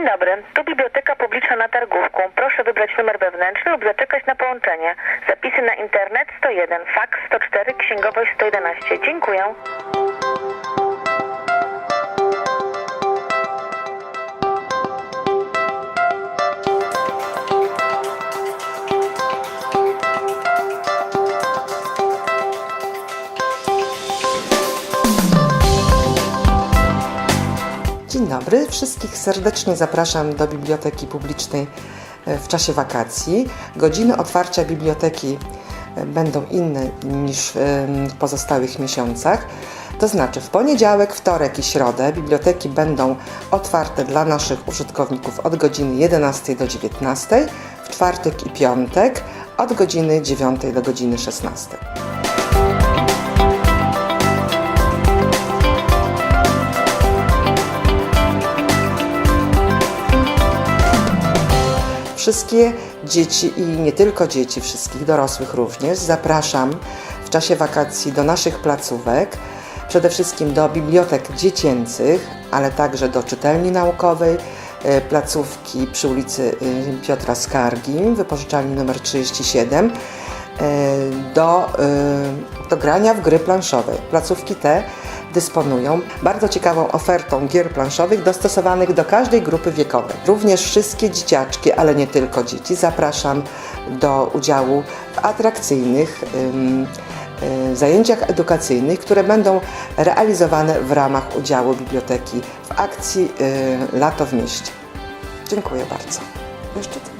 Dzień dobry, tu Biblioteka Publiczna na Targówku. Proszę wybrać numer wewnętrzny lub zaczekać na połączenie. Zapisy na internet 101, fax 104, księgowość 111. Dziękuję. Dzień dobry, wszystkich serdecznie zapraszam do Biblioteki Publicznej e, w czasie wakacji. Godziny otwarcia biblioteki e, będą inne niż e, w pozostałych miesiącach. To znaczy w poniedziałek, wtorek i środę biblioteki będą otwarte dla naszych użytkowników od godziny 11 do 19, w czwartek i piątek od godziny 9 do godziny 16. Wszystkie dzieci i nie tylko dzieci, wszystkich dorosłych również zapraszam w czasie wakacji do naszych placówek, przede wszystkim do bibliotek dziecięcych, ale także do czytelni naukowej, e, placówki przy ulicy e, Piotra Skargi, wypożyczalni nr 37, e, do, do grania w gry planszowe. Placówki te dysponują bardzo ciekawą ofertą gier planszowych dostosowanych do każdej grupy wiekowej. Również wszystkie dzieciaczki, ale nie tylko dzieci, zapraszam do udziału w atrakcyjnych ym, y, zajęciach edukacyjnych, które będą realizowane w ramach udziału biblioteki w akcji y, Lato w mieście. Dziękuję bardzo. Jeszcze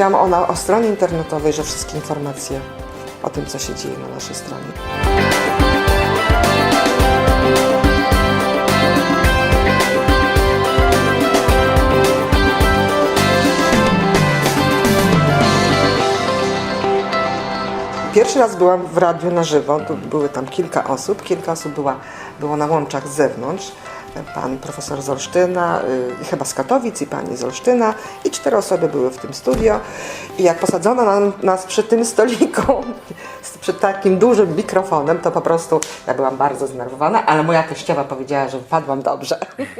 Powiedziałam o, na- o stronie internetowej, że wszystkie informacje o tym, co się dzieje na naszej stronie. Pierwszy raz byłam w radiu na żywo, były tam kilka osób, kilka osób była, było na łączach z zewnątrz. Pan profesor z Olsztyna, y, chyba z Katowic i pani z Olsztyna i cztery osoby były w tym studio i jak posadzono nam, nas przy tym stoliku, przed takim dużym mikrofonem, to po prostu ja byłam bardzo zdenerwowana, ale moja teściowa powiedziała, że wpadłam dobrze.